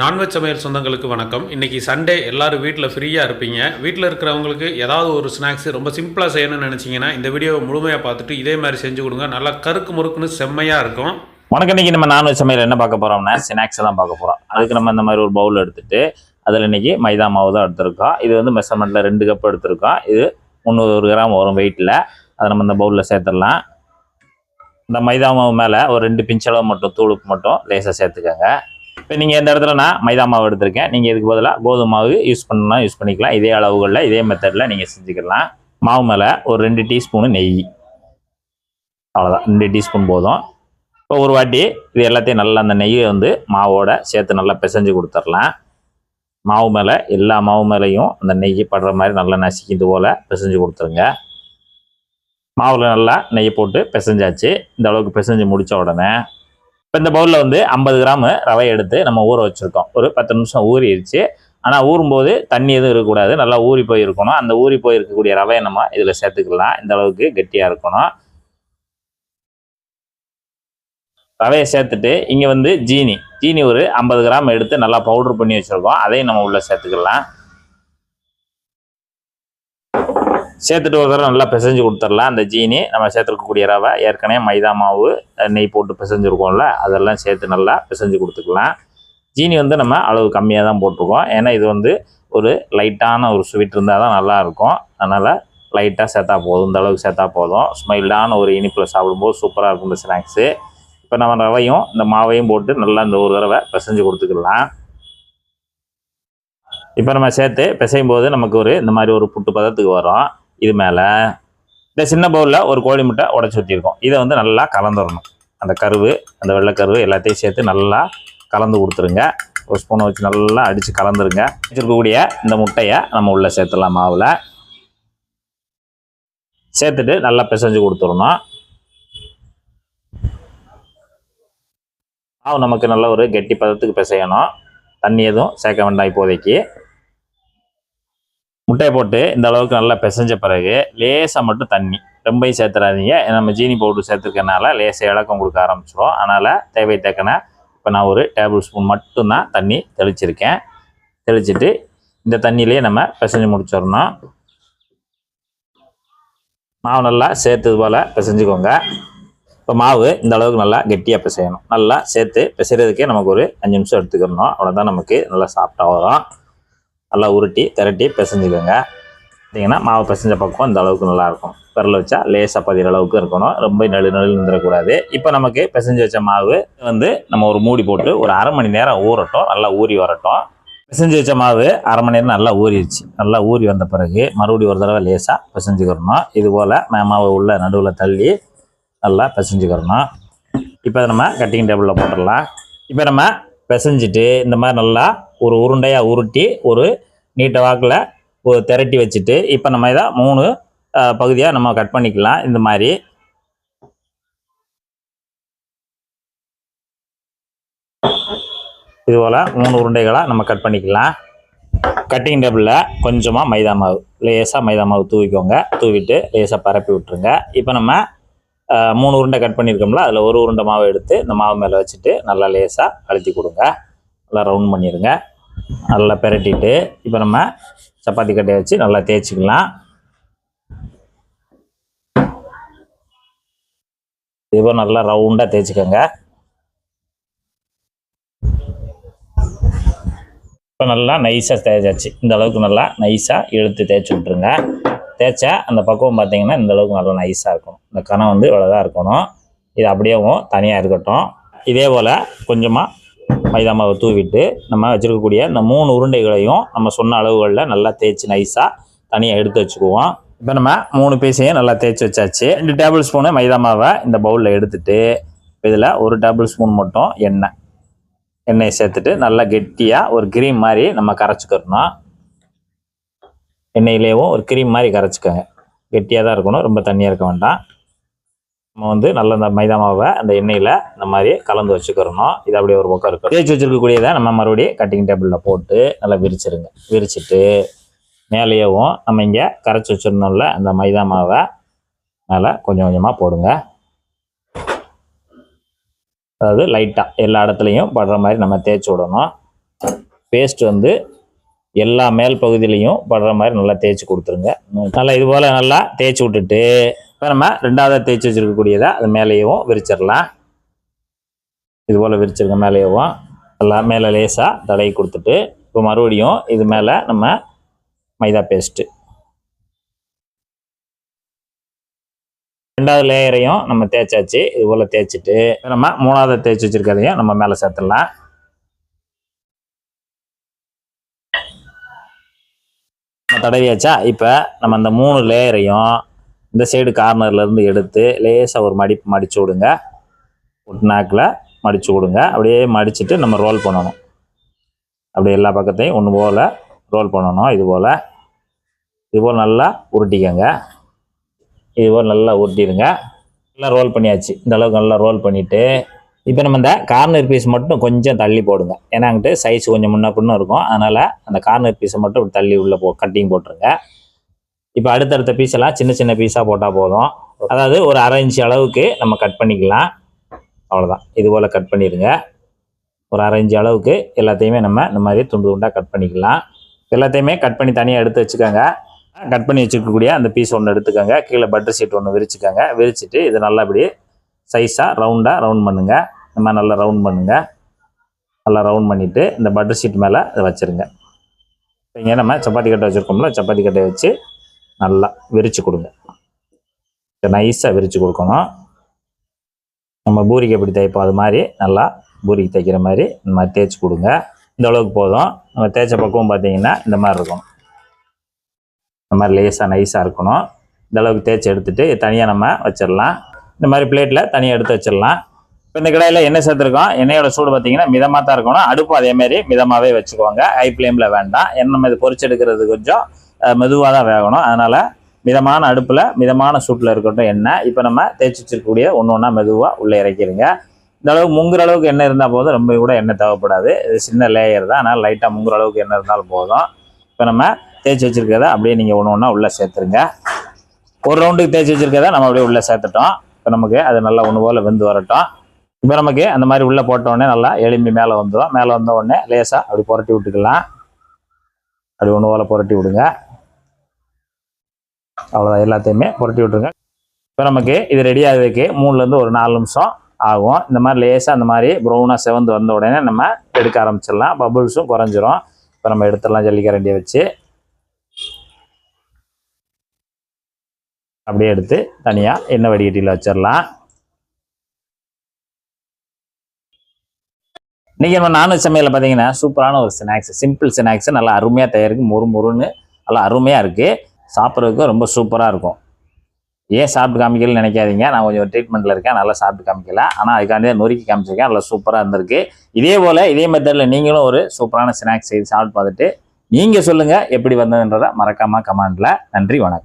Non veg சமையல் சொந்தங்களுக்கு வணக்கம். இன்னைக்கு சண்டே எல்லாரும் வீட்டில் ஃப்ரீயாக இருப்பீங்க. வீட்டில் இருக்கிறவங்களுக்கு ஏதாவது ஒரு ஸ்நாக்ஸ் ரொம்ப சிம்பிளாக செய்யணும்னு நினச்சிங்கன்னா இந்த வீடியோவை முழுமையாக பார்த்துட்டு இதே மாதிரி செஞ்சு கொடுங்க. நல்லா கருக்கு முறுக்குன்னு செம்மையாக இருக்கும். உனக்கு இன்னைக்கு நம்ம நான்வெஜ் சமையல் என்ன பார்க்க போகிறோம்னா ஸ்நாக்ஸ் தான் பார்க்க போகிறோம் அதுக்கு நம்ம இந்த மாதிரி ஒரு பவுல் எடுத்துட்டு அதில் இன்னைக்கு மைதா மாவு தான் எடுத்திருக்கோம். இது வந்து மெஷர்மெண்ட்டில் ரெண்டு கப் எடுத்திருக்கோம். இது முந்நூறு கிராம் வரும் வெயிட்டில் அதை நம்ம இந்த பவுலில் சேர்த்துடலாம். இந்த மைதா மாவு மேலே ஒரு ரெண்டு பிஞ்சளவு மட்டும் தூளுக்கு மட்டும் லேசாக சேர்த்துக்கோங்க. இப்போ நீங்கள் இந்த இடத்துல நான் மைதா மாவு எடுத்திருக்கேன். நீங்கள் இதுக்கு பதிலாக கோதுமை மாவு யூஸ் பண்ணணும் யூஸ் பண்ணிக்கலாம். இதே அளவுகளில் இதே மெத்தடில் நீங்கள் செஞ்சுக்கலாம். மாவு மேலே ஒரு ரெண்டு டீஸ்பூனு நெய். அவ்வளோதான் ரெண்டு டீஸ்பூன் போதும். இப்போ ஒரு வாட்டி இது எல்லாத்தையும் நல்லா அந்த நெய்யை வந்து மாவோட சேர்த்து நல்லா பிசைஞ்சு கொடுத்துர்லாம் மாவு மேலே எல்லா மாவு மேலேயும் அந்த நெய் படுற மாதிரி நல்லா நசுக்கிது போல் பிசைஞ்சு கொடுத்துருங்க. மாவில் நல்லா நெய் போட்டு பிசைஞ்சாச்சு. இந்த அளவுக்கு பிசைஞ்சு முடித்த உடனே இப்போ இந்த பவுலில் வந்து ஐம்பது கிராம் ரவை எடுத்து நம்ம ஊற வச்சுருக்கோம். ஒரு பத்து நிமிஷம் ஊறிடுச்சு. ஆனால் ஊறும்போது தண்ணி எதுவும் இருக்கக்கூடாது. நல்லா ஊறி போய் இருக்கணும் அந்த ஊறி போய் இருக்கக்கூடிய ரவையை நம்ம இதில் சேர்த்துக்கலாம். இந்த அளவுக்கு கெட்டியாக இருக்கணும். ரவையை சேர்த்துட்டு இங்கே வந்து ஜீனி. ஜீனி ஒரு ஐம்பது கிராம் எடுத்து நல்லா பவுடர் பண்ணி வச்சுருக்கோம். அதையும் நம்ம உள்ளே சேர்த்துக்கலாம். சேர்த்துட்டு ஒரு தடவை நல்லா பிசைஞ்சு கொடுத்துடலாம். அந்த ஜீனி நம்ம சேர்த்துருக்கக்கூடிய ரவை ஏற்கனவே மைதா மாவு நெய் போட்டு பிசைஞ்சிருக்கோம்ல அதெல்லாம் சேர்த்து நல்லா பிசைஞ்சு கொடுத்துக்கலாம். ஜீனி வந்து நம்ம அளவு கம்மியாக தான் போட்டிருக்கோம். ஏன்னா இது வந்து ஒரு லைட்டான ஒரு ஸ்வீட் இருந்தால் தான் நல்லாயிருக்கும். அதனால் லைட்டாக சேர்த்தா போதும். இந்த அளவுக்கு சேர்த்தா போதும். ஸ்மைல்டான ஒரு இனிப்பில் சாப்பிடும்போது சூப்பராக இருக்கும் இந்த ஸ்நாக்ஸு இப்போ நம்ம ரவையும் இந்த மாவையும் போட்டு நல்லா இந்த ஒரு தடவை பிசைஞ்சு கொடுத்துக்கலாம். இப்போ நம்ம சேர்த்து பிசையும் போது நமக்கு ஒரு இந்த மாதிரி ஒரு புட்டு பதத்துக்கு வரும். இது மேலே இந்த சின்ன பவுலில் ஒரு கோழி முட்டை உடச்சி ஊற்றிருக்கோம் இதை வந்து நல்லா கலந்துடணும் அந்த கருவு அந்த வெள்ளைக்கருவு எல்லாத்தையும் சேர்த்து நல்லா கலந்து கொடுத்துருங்க. ஒரு ஸ்பூனை வச்சு நல்லா அடித்து கலந்துருங்க. வச்சுருக்கக்கூடிய இந்த முட்டையை நம்ம உள்ளே சேர்த்துடலாம் மாவில். சேர்த்துட்டு நல்லா பிசைஞ்சு கொடுத்துடணும். மாவு நமக்கு நல்ல ஒரு கெட்டி பதத்துக்கு பிசையணும். தண்ணி எதுவும் சேர்க்க வேண்டாம் இப்போதைக்கு. முட்டையை போட்டு இந்த அளவுக்கு நல்லா பிசைஞ்ச பிறகு லேசாக மட்டும் தண்ணி. ரொம்பையும் சேர்த்துறாதீங்க. ஏன்னா நம்ம ஜீனி பவுடர் சேர்த்துருக்கனால லேசாக இலக்கம் கொடுக்க ஆரம்பிச்சிடும் அதனால் தேவை தக்கன இப்போ நான் ஒரு டேபிள் ஸ்பூன் மட்டும்தான் தண்ணி தெளிச்சிருக்கேன். தெளிச்சிட்டு இந்த தண்ணியிலே நம்ம பிசைஞ்சு முடிச்சிடணும். மாவு நல்லா சேர்த்தது போல் பிசைஞ்சுக்கோங்க. இப்போ மாவு இந்த அளவுக்கு நல்லா கெட்டியாக பிசையணும். நல்லா சேர்த்து பிசைறதுக்கே நமக்கு ஒரு அஞ்சு நிமிஷம் எடுத்துக்கிறணும் அவ்வளோதான் நமக்கு நல்லா சாஃப்டாக வரும். நல்லா உருட்டி திரட்டி பிசைஞ்சுக்கோங்க. பார்த்தீங்கன்னா மாவு பிசைஞ்ச பக்கம் இந்த அளவுக்கு நல்லாயிருக்கும். விரல வச்சா லேசாக பதிகிற அளவுக்கு இருக்கணும். ரொம்ப நெழு நெழு இருந்துடக்கூடாது. இப்போ நமக்கு பிசைஞ்சு வச்ச மாவு வந்து நம்ம ஒரு மூடி போட்டு ஒரு அரை மணி நேரம் ஊறட்டும். நல்லா ஊறி வரட்டும். பிசைஞ்சு வச்ச மாவு அரை மணி நேரம் நல்லா ஊறிடுச்சு. நல்லா ஊறி வந்த பிறகு மறுபடியும் ஒரு தடவை லேசாக பிசைஞ்சுக்கிறணும் இது போல் மாவை உள்ள நடுவில் தள்ளி நல்லா பிசைஞ்சுக்கிறணும் இப்போ நம்ம கட்டிங் டேபிளில் போட்டுடலாம். இப்போ நம்ம பிசைஞ்சிட்டு இந்த மாதிரி நல்லா ஒரு உருண்டையாக உருட்டி ஒரு நீட்ட வாக்கில் ஒரு திரட்டி வச்சுட்டு இப்போ நம்ம இதை மூணு பகுதியாக நம்ம கட் பண்ணிக்கலாம். இந்த மாதிரி. இதுபோல் மூணு உருண்டைகளாக நம்ம கட் பண்ணிக்கலாம். கட்டிங் டேபிளில் கொஞ்சமாக மைதா மாவு லேசாக மைதா மாவு தூவிக்கோங்க. தூவிட்டு லேசாக பரப்பி விட்டுருங்க. இப்போ நம்ம மூணு உருண்டை கட் பண்ணியிருக்கோம்ல அதில் ஒரு உருண்டை மாவு எடுத்து இந்த மாவு மேலே வச்சுட்டு நல்லா லேசாக அழுத்தி கொடுங்க. நல்லா ரவுண்ட் பண்ணிடுங்க நல்லா பெரட்டிட்டு இப்போ நம்ம சப்பாத்தி கட்டையை வச்சு நல்லா தேய்ச்சிக்கலாம். இப்போ நல்லா ரவுண்டாக தேய்ச்சிக்கோங்க. இப்போ நல்லா நைஸாக தேய்ச்சாச்சு. இந்த அளவுக்கு நல்லா நைஸாக இழுத்து தேய்ச்சி விட்ருங்க தேய்ச்சா அந்த பக்குவம் பார்த்தீங்கன்னா இந்த அளவுக்கு நல்லா நைஸாக இருக்கணும் இந்த கணம் வந்து இவ்வளோதான் இருக்கணும். இது அப்படியேவும் தனியாக இருக்கட்டும். இதே போல் கொஞ்சமாக மைதா மாவை தூவிட்டு நம்ம வச்சுருக்கக்கூடிய இந்த மூணு உருண்டைகளையும் நம்ம சொன்ன அளவுகளில் நல்லா தேய்ச்சி நைஸாக தனியாக எடுத்து வச்சுக்குவோம். இப்போ நம்ம மூணு பீஸையும் நல்லா தேய்ச்சி வச்சாச்சு. ரெண்டு டேபிள் ஸ்பூனு மைதா மாவை இந்த பவுலில் எடுத்துட்டு இதில் ஒரு டேபிள் ஸ்பூன் மட்டும் எண்ணெய். எண்ணெயை சேர்த்துட்டு நல்லா கெட்டியாக ஒரு கிரீம் மாதிரி நம்ம கரைச்சிக்கிறணும். எண்ணெயிலேயும் ஒரு கிரீம் மாதிரி கரைச்சிக்கோங்க. கெட்டியாக தான் இருக்கணும் ரொம்ப தண்ணியாக இருக்க வேண்டாம். நம்ம வந்து நல்ல இந்த மைதா மாவை அந்த எண்ணெயில் இந்த மாதிரி கலந்து வச்சுக்கிறணும். இது அப்படியே ஒரு பக்கம் இருக்கும் தேய்ச்சி வச்சிருக்கக்கூடியதை நம்ம மறுபடியும் கட்டிங் டேபிளில் போட்டு நல்லா விரிச்சிருங்க. விரிச்சிட்டு மேலேயவும் நம்ம இங்கே கரைச்சி வச்சுருந்தோம்ல அந்த மைதா மாவை மேலே கொஞ்சம் கொஞ்சமாக போடுங்க. அதாவது லைட்டாக எல்லா இடத்துலையும் படுற மாதிரி நம்ம தேய்ச்சி விடணும். பேஸ்ட் வந்து எல்லா மேல் பகுதியிலையும் படுற மாதிரி நல்லா தேய்ச்சி கொடுத்துருங்க. நல்லா இது போல் நல்லா தேய்ச்சி விட்டுட்டு இப்போ நம்ம ரெண்டாவது தேய்ச்சி வச்சுருக்கக்கூடியதை அது மேலேயும் விரிச்சிடலாம். இது போல் விரிச்சிருக்க மேலேயும் நல்லா மேலே லேசாக தடவி கொடுத்துட்டு இப்போ மறுபடியும் இது மேலே நம்ம மைதா பேஸ்ட்டு ரெண்டாவது லேயரையும் நம்ம தேய்ச்சாச்சு. இது போல் தேய்ச்சிட்டு நம்ம மூணாவது தேய்ச்சி வச்சிருக்கிறதையும் நம்ம மேலே சேர்த்துடலாம். தடவியாச்சா? இப்போ நம்ம அந்த மூணு லேயரையும் இந்த சைடு கார்னர்லேருந்து எடுத்து லேசாக ஒரு மடிப்பு மடிச்சு விடுங்க. நாக்கில் மடிச்சு விடுங்க. அப்படியே மடிச்சுட்டு நம்ம ரோல் பண்ணணும். அப்படியே எல்லா பக்கத்தையும் ஒன்று போல் ரோல் பண்ணணும். இது போல். இது போல் நல்லா உருட்டிக்கங்க. இது போல் நல்லா உருட்டிடுங்க. நல்லா ரோல் பண்ணியாச்சு. இந்த அளவுக்கு நல்லா ரோல் பண்ணிவிட்டு இப்போ நம்ம இந்த கார்னர் பீஸ் மட்டும் கொஞ்சம் தள்ளி போடுங்க. ஏன்னா அங்கிட்டு சைஸ் கொஞ்சம் முன்ன பின்னும் இருக்கும். அதனால் அந்த கார்னர் பீஸை மட்டும் தள்ளி உள்ளே போ கட்டிங் போட்டுருங்க. இப்போ அடுத்தடுத்த பீஸ் எல்லாம் சின்ன சின்ன பீஸாக போட்டால் போதும். அதாவது ஒரு அரை இன்ச்சு அளவுக்கு நம்ம கட் பண்ணிக்கலாம். அவ்வளோதான் இது போல் கட் பண்ணிடுங்க. ஒரு அரை இன்ச்சு அளவுக்கு எல்லாத்தையுமே நம்ம இந்த மாதிரி துண்டு துண்டாக கட் பண்ணிக்கலாம். எல்லாத்தையுமே கட் பண்ணி தனியாக எடுத்து வச்சுக்கோங்க. கட் பண்ணி வச்சுக்கக்கூடிய அந்த பீஸ் ஒன்று எடுத்துக்கோங்க. கீழே பட்டர் ஷீட் ஒன்று விரிச்சுக்கோங்க. விரிச்சிட்டு இது நல்லா சைஸாக ரவுண்டாக ரவுண்ட் பண்ணுங்கள் இந்த மாதிரி நல்லா ரவுண்ட் பண்ணுங்கள் நல்லா ரவுண்ட் பண்ணிவிட்டு இந்த பட்டர் ஷீட் மேலே இதை வச்சுருங்க. இங்கே நம்ம சப்பாத்தி கட்டை வச்சுருக்கோம்ல சப்பாத்தி கட்டையை வச்சு நல்லா விரித்து கொடுங்க. நைஸாக விரித்து கொடுக்கணும். நம்ம பூரிக்கு எப்படி தைப்போம் அது மாதிரி நல்லா பூரிக்கு தைக்கிற மாதிரி இந்த மாதிரி தேய்ச்சி கொடுங்க. இந்த அளவுக்கு போதும். நம்ம தேய்ச்ச பக்கம் பார்த்தீங்கன்னா இந்த மாதிரி இருக்கும். இந்த மாதிரி லேசாக நைஸாக இருக்கணும். இந்த அளவுக்கு தேய்ச்சி எடுத்துட்டு தனியாக நம்ம வச்சிடலாம். இந்த மாதிரி பிளேட்டில் தனியாக எடுத்து வச்சிடலாம். இப்போ இந்த கடையில் எண்ணெய் சேர்த்துருக்கோம். எண்ணெயோட சூடு பார்த்தீங்கன்னா மிதமாக தான் இருக்கணும் அடுப்பு அதேமாரி மிதமாகவே வச்சுக்கோங்க. ஹை ஃப்ளேமில் வேண்டாம். எண்ணெய் நம்ம இது பொறிச்செடுக்கிறது கொஞ்சம் மெதுவாக தான் வேகணும். அதனால் மிதமான அடுப்பில் மிதமான சூட்டில் இருக்கட்டும் எண்ணெய் இப்போ நம்ம தேய்ச்சி வச்சிருக்கக்கூடிய ஒன்று ஒன்றா மெதுவாக உள்ளே இறக்கிடுங்க. இந்த அளவுக்கு முங்குற அளவுக்கு எண்ணெய் இருந்தால் போதும் ரொம்ப கூட எண்ணெய் தேவைப்படாது. இது சின்ன லேயர் தான் அதனால் லைட்டாக முங்குற அளவுக்கு எண்ணெய் இருந்தாலும் போதும். இப்போ நம்ம தேய்ச்சி வச்சிருக்கிறத அப்படியே நீங்கள் ஒன்று ஒன்றா உள்ளே சேர்த்துருங்க. ஒரு ரவுண்டுக்கு தேய்ச்சி வச்சுருக்கிறத நம்ம அப்படியே உள்ளே சேர்த்துட்டோம். இப்போ நமக்கு அது நல்லா ஒன்று போல் வெந்து வரட்டும். இப்போ நமக்கு அந்த மாதிரி உள்ளே போட்டோடனே நல்லா எலும்பி மேலே வந்துடும். மேலே வந்த உடனே லேசாக அப்படி புரட்டி விட்டுக்கலாம். அப்படி ஒன்று போல் புரட்டி விடுங்க. அவ்வளோதான் எல்லாத்தையுமே புரட்டி விட்ருங்க இப்போ நமக்கு இது ரெடி ஆகுறதுக்கு மூணுலேருந்து ஒரு நாலு நிமிஷம் ஆகும். இந்த மாதிரி லேசாக அந்த மாதிரி ப்ரௌனாக செவந்து வந்த உடனே நம்ம எடுக்க ஆரம்பிச்சிடலாம். பபுள்ஸும் குறைஞ்சிரும். இப்போ நம்ம எடுத்துடலாம் ஜல்லிக்கரண்டியை வச்சு. அப்படியே எடுத்து தனியாக எண்ணெய் வடிகட்டியில் வச்சிடலாம். இன்றைக்கி நம்ம நான்வெஜ் சமையலில் பார்த்தீங்கன்னா சூப்பரான ஒரு ஸ்நாக்ஸ் சிம்பிள் ஸ்நாக்ஸ் நல்லா அருமையாக தயாரிக்கு மொறு முறுன்னு நல்லா அருமையாக இருக்குது சாப்பிட்றதுக்கு ரொம்ப சூப்பராக இருக்கும். ஏன் சாப்பிட்டு காமிக்கலன்னு நினைக்காதீங்க. நான் கொஞ்சம் ட்ரீட்மெண்ட்டில் இருக்கேன். நல்லா சாப்பிட்டு காமிக்கல. ஆனால் அதுக்காண்டி நொறுக்கி காமிச்சிருக்கேன். நல்லா சூப்பராக இருந்திருக்கு. இதே போல் இதே மெத்தடில் நீங்களும் ஒரு சூப்பரான ஸ்நாக்ஸ் செய்து சாப்பிட்டு பார்த்துட்டு நீங்கள் சொல்லுங்கள் எப்படி வந்ததுன்றதை மறக்காமல் கமெண்டில் நன்றி வணக்கம்.